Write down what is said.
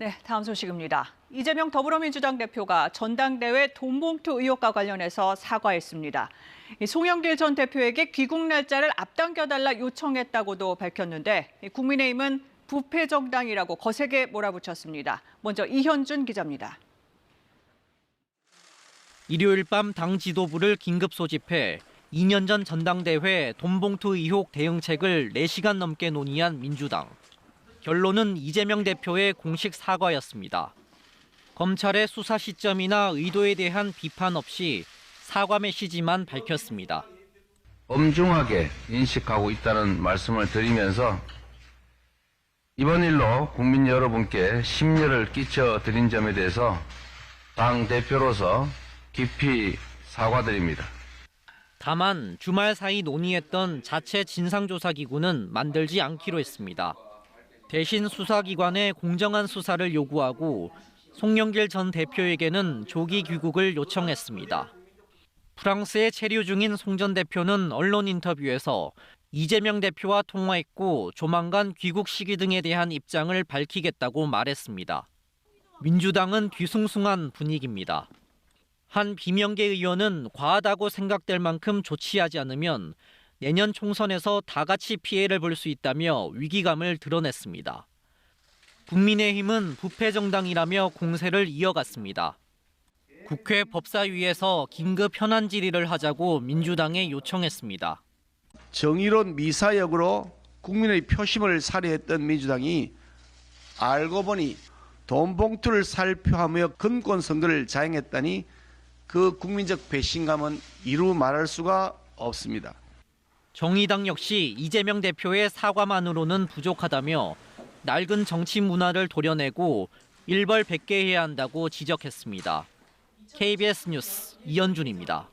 네, 다음 소식입니다. 이재명 더불어민주당 대표가 전당대회 돈봉투 의혹과 관련해서 사과했습니다. 이 송영길 전 대표에게 귀국 날짜를 앞당겨달라 요청했다고도 밝혔는데 이 국민의힘은 부패 정당이라고 거세게 몰아붙였습니다. 먼저 이현준 기자입니다. 일요일 밤 당 지도부를 긴급 소집해 2년 전 전당대회 돈봉투 의혹 대응책을 4시간 넘게 논의한 민주당. 결론은 이재명 대표의 공식 사과였습니다. 검찰의 수사 시점이나 의도에 대한 비판 없이 사과 메시지만 밝혔습니다. 엄중하게 인식하고 있다는 말씀을 드리면서 이번 일로 국민 여러분께 심려를 끼쳐 드린 점에 대해서 당 대표로서 깊이 사과드립니다. 다만 주말 사이 논의했던 자체 진상조사기구는 만들지 않기로 했습니다. 대신 수사기관에 공정한 수사를 요구하고 송영길 전 대표에게는 조기 귀국을 요청했습니다. 프랑스에 체류 중인 송 전 대표는 언론 인터뷰에서 이재명 대표와 통화했고 조만간 귀국 시기 등에 대한 입장을 밝히겠다고 말했습니다. 민주당은 뒤숭숭한 분위기입니다. 한 비명계 의원은 과하다고 생각될 만큼 조치하지 않으면 내년 총선에서 다 같이 피해를 볼 수 있다며 위기감을 드러냈습니다. 국민의힘은 부패 정당이라며 공세를 이어갔습니다. 국회 법사위에서 긴급 현안 질의를 하자고 민주당에 요청했습니다. 정의로운 미사역으로 국민의 표심을 살해했던 민주당이 알고 보니 돈 봉투를 살표하며 근권 선거를 자행했다니 그 국민적 배신감은 이루 말할 수가 없습니다. 정의당 역시 이재명 대표의 사과만으로는 부족하다며 낡은 정치 문화를 도려내고 일벌백계해야 한다고 지적했습니다. KBS 뉴스 이현준입니다.